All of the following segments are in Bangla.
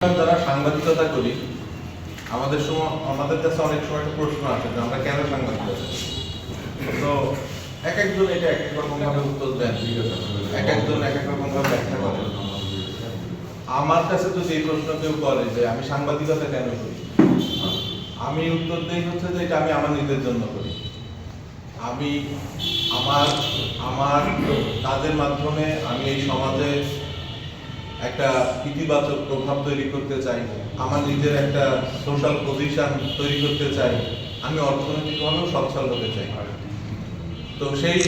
যারা সাংবাদিকতা করি, আমাদের সময়, আমাদের কাছে অনেক সময় একটা প্রশ্ন আছে যে আমরা কেন সাংবাদিকতা করি? তো এক একজন এটা এক এক রকম ভাবে উত্তর দেন এক একজন এক এক রকম ভাবে ব্যাখ্যা করেন আমার কাছে যদি এই প্রশ্ন কেউ করে যে আমি সাংবাদিকতা কেন করি? আমি উত্তর দিই হচ্ছে যে এটা আমি আমার নিজের জন্য করি। আমি আমার আমার কাজের মাধ্যমে আমি এই সমাজে একটা ইতিবাচক প্রভাব তৈরি করতে চাই। আমার নিজের একটা সোশ্যাল পজিশন তৈরি করতে চাই। আমি অর্থনৈতিকভাবেও সচ্ছল হতে চাই। তো সেই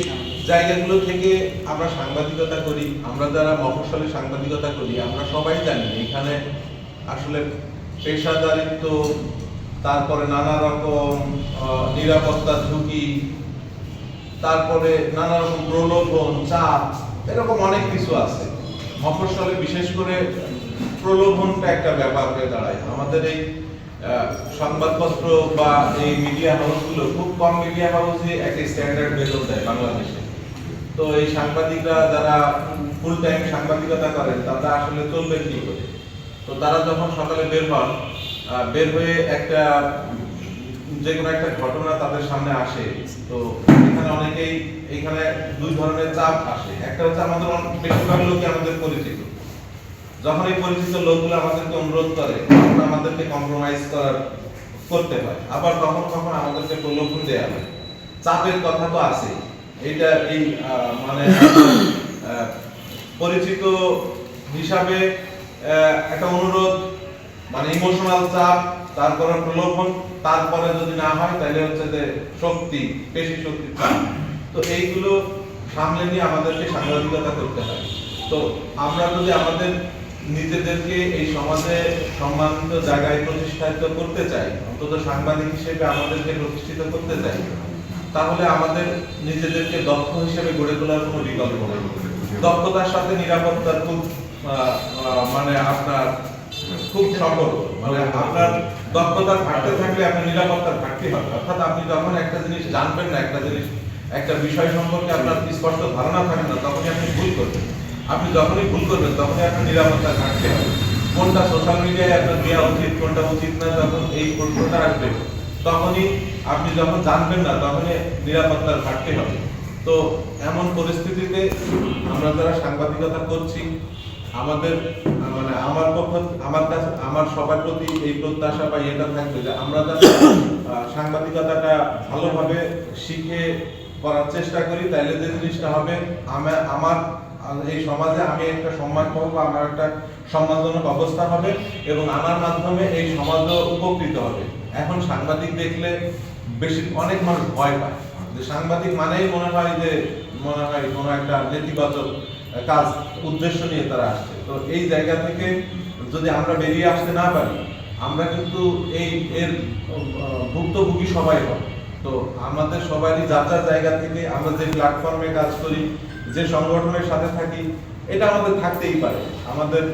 জায়গাগুলো থেকে আমরা সাংবাদিকতা করি, আমরা যারা মফস্বলে সাংবাদিকতা করি, আমরা সবাই জানি এখানে আসলে পেশাদারিত্ব, তারপরে নানা রকম নিরাপত্তা ঝুঁকি, তারপরে নানা রকম প্রলোভন, চাপ, এরকম অনেক কিছু আছে। মফস্বলে বিশেষ করে প্রলোভনটা একটা ব্যাপার হয়ে দাঁড়ায়। আমাদের এই সংবাদপত্র বা এই মিডিয়া হাউসগুলো খুব কম মিডিয়া হাউসে একটা স্ট্যান্ডার্ড বেতন দেয় বাংলাদেশে। তো এই সাংবাদিকরা যারা ফুল টাইম সাংবাদিকতা করেন, তারা আসলে চলবে কি করে? তো তারা যখন সকালে বের হন বের হয়ে একটা যে কোনো একটা ঘটনা তাদের সামনে আসে, তো এখানে অনেকেই, এখানে দুই ধরনের চাপ আসে। একটা হচ্ছে আমাদের বেশিরভাগ লোকই আমাদের পরিচিত। যখন এই পরিচিত লোকগুলো আমাদেরকে অনুরোধ করে, তখন আমাদেরকে কম্প্রোমাইজ করার, করতে হয়। আবার কখন কখন আমাদেরকে প্রলোভন দেওয়া হয়। চাপের কথা তো আছে। এইটা এই মানে পরিচিত হিসাবে একটা অনুরোধ মানে ইমোশনাল চাপ, তারপরে প্রলোভন তারপরে যদি না হয় তাহলে হচ্ছে যে শক্তি পেশি শক্তি তো এইগুলো সামলে নিয়ে আমাদেরকে সাংবাদিকতা করতে হয়। তো আমরা যদি আমাদের নিজেদেরকে এই সমাজে সম্মানিত জায়গায় প্রতিষ্ঠিত করতে চাই, অন্তত সাংবাদিক হিসেবে আমাদেরকে প্রতিষ্ঠিত করতে চাই, তাহলে আমাদের নিজেদেরকে দক্ষ হিসেবে গড়ে তোলার কোনো বিকল্প নেই। দক্ষতার সাথে নিরাপত্তার খুব মানে আপনার খুব সম্পর্ক মানে আপনার দক্ষতার ঘাটতি থাকলে আপনার নিরাপত্তার ঘাটতি হবে। অর্থাৎ আপনি যখন একটা জিনিস জানবেন না, একটা জিনিস, একটা বিষয় সম্পর্কে আপনার স্পষ্ট ধারণা থাকে না, তখনই আপনি ভুল করবেন। আপনি যখনই ভুল করবেন, তখনই আপনার নিরাপত্তার ঘাটতি হবে। কোনটা সোশ্যাল মিডিয়ায় আপনার দেওয়া উচিত, কোনটা উচিত না, যখন এই প্রশ্নটা আসবে, তখনই আপনি যখন জানবেন না, তখনই নিরাপত্তার ঘাটতি হবে। তো এমন পরিস্থিতিতে আমরা যারা সাংবাদিকতা করছি আমাদের মানে আমার পক্ষ, আমার কাছে, আমার সবার প্রতি এই প্রত্যাশা বা এটা থাকবে যে আমরা যাতে সাংবাদিকতাটা ভালোভাবে শিখে করার চেষ্টা করি, তাইলে যে জিনিসটা হবে আমার আমার, এই সমাজে আমি একটা সম্মান পাবো আমার একটা সম্মানজনক অবস্থা হবে এবং আমার মাধ্যমে এই সমাজও উপকৃত হবে। এখন সাংবাদিক দেখলে বেশি, অনেক মানুষ ভয় পায়। যে সাংবাদিক মানেই মনে হয় যে, মনে হয় কোনো একটা নেতিবাচক কাজ, উদ্দেশ্য নিয়ে তারা আসছে। তো এই জায়গা থেকে যদি আমরা বেরিয়ে আসতে না পারি, আমরা কিন্তু এই এর ভুক্তভোগী সবাই হব। তো আমাদের সবারই যার জায়গা থেকে আমরা যে প্ল্যাটফর্মে কাজ করি, যে সংগঠনের সাথে থাকি, এটা আমাদের থাকতেই পারে। আমাদের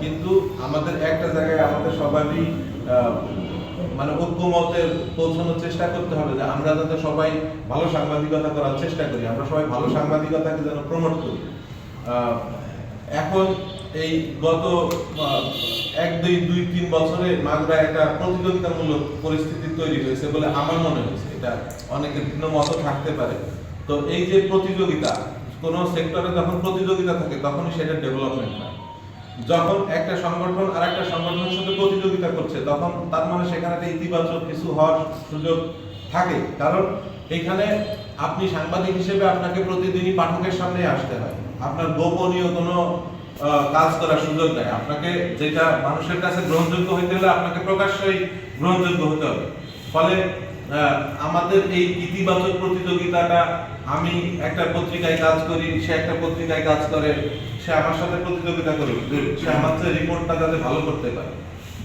কিন্তু আমাদের একটা জায়গায় আমাদের সবারই মানে ঐক্যমতে পৌঁছানোর চেষ্টা করতে হবে যে আমরা যাতে সবাই ভালো সাংবাদিকতা করার চেষ্টা করি, আমরা সবাই ভালো সাংবাদিকতাকে যেন প্রমোট করি। এখন এই গত এক, দুই দুই, তিন বছরে মাগুরা একটা প্রতিযোগিতামূলক পরিস্থিতি তৈরি হয়েছে বলে আমার মনে হয়েছে। এটা অনেকের ভিন্ন মত থাকতে পারে। তো এই যে প্রতিযোগিতা, কোনো সেক্টরে যখন প্রতিযোগিতা থাকে, তখনই সেটা ডেভেলপমেন্ট হয়। যখন একটা সংগঠন আর একটা সংগঠনের সাথে প্রতিযোগিতা করছে, তখন তার মানে সেখানে ইতিবাচক কিছু হওয়ার সুযোগ থাকে। কারণ এখানে আপনি সাংবাদিক হিসেবে আপনাকে প্রতিদিনই পাঠকের সামনে আসতে হয়। আপনার গোপনীয় কোনো কাজ করার সুযোগ নেই। আপনাকে যেটা মানুষের কাছে গ্রহণযোগ্য হইতে হলে আপনাকে প্রকাশ্যই গ্রহণযোগ্য হতে হবে। ফলে আমাদের এই ইতিবাচক প্রতিযোগিতাটা আমি একটা পত্রিকায় কাজ করি, সে একটা পত্রিকায় কাজ করে, সে আমার সাথে প্রতিযোগিতা করবে সে আমার রিপোর্টটা যাতে ভালো করতে পারে।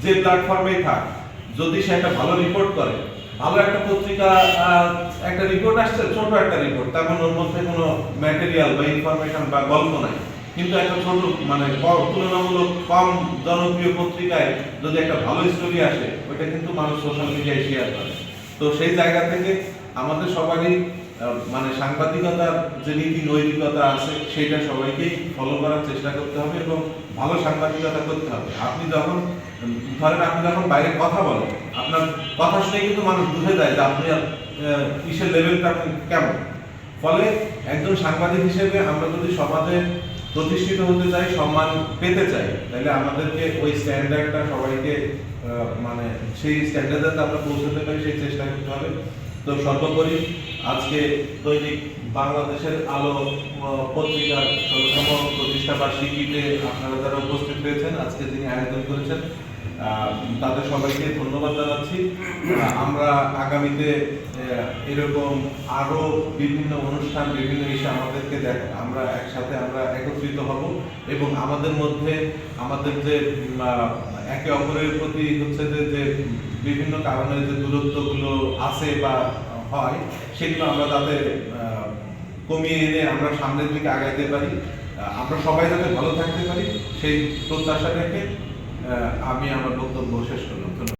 যে প্ল্যাটফর্মেই থাক, যদি সে একটা ভালো রিপোর্ট করে ভালো একটা পত্রিকা একটা রিপোর্ট আসছে, ছোট একটা রিপোর্ট তেমন ওর মধ্যে কোনো ম্যাটেরিয়াল বা ইনফরমেশন বা গল্প নাই। কিন্তু একটা ছোট মানে তুলনামূলক কম জনপ্রিয় পত্রিকায় যদি একটা ভালো স্টোরি আসে, ওইটা কিন্তু মানুষ সোশ্যাল মিডিয়ায় শেয়ার করে। তো সেই জায়গা থেকে আমাদের সবারই মানে সাংবাদিকতার যে নীতি নৈতিকতা আছে, সেটা সবাইকেই ফলো করার চেষ্টা করতে হবে এবং ভালো সাংবাদিকতা করতে হবে। আপনি যখন, ধরেন আপনি যখন বাইরে কথা বলেন, আপনার কথা শুনে কিন্তু মানুষ বুঝে যায় যে আপনি কিসের লেভেলটা কেমন? ফলে একজন সাংবাদিক হিসেবে আমরা যদি সমাজে প্রতিষ্ঠিত হতে চাই, সম্মান পেতে চাই, তাহলে আমাদেরকে ওই স্ট্যান্ডার্ডটা সবাইকে মানে সেই স্ট্যান্ডার্ডে আমরা পৌঁছাতে পারি, সেই চেষ্টা করতে হবে। তো সর্বোপরি আজকে দৈনিক বাংলাদেশের আলো পত্রিকার ষোলতম প্রতিষ্ঠা বার্ষিকীতে আপনারা যারা উপস্থিত হয়েছেন আজকে যিনি আয়োজন করেছেন তাদের সবাইকে ধন্যবাদ জানাচ্ছি। আমরা আগামীতে এরকম আরও বিভিন্ন অনুষ্ঠান, বিভিন্ন ইস্যু আমাদেরকে দেখ, আমরা একসাথে আমরা একত্রিত হব এবং আমাদের মধ্যে, আমাদের যে একে অপরের প্রতি হচ্ছে যে যে বিভিন্ন কারণে যে দূরত্বগুলো আছে বা হয়, সেগুলো আমরা তাদের কমিয়ে এনে আমরা সামনের দিকে আগাইতে পারি। আমরা সবাই যাতে ভালো থাকতে পারি, সেই প্রত্যাশা রেখে আমি আমার বক্তব্য শেষ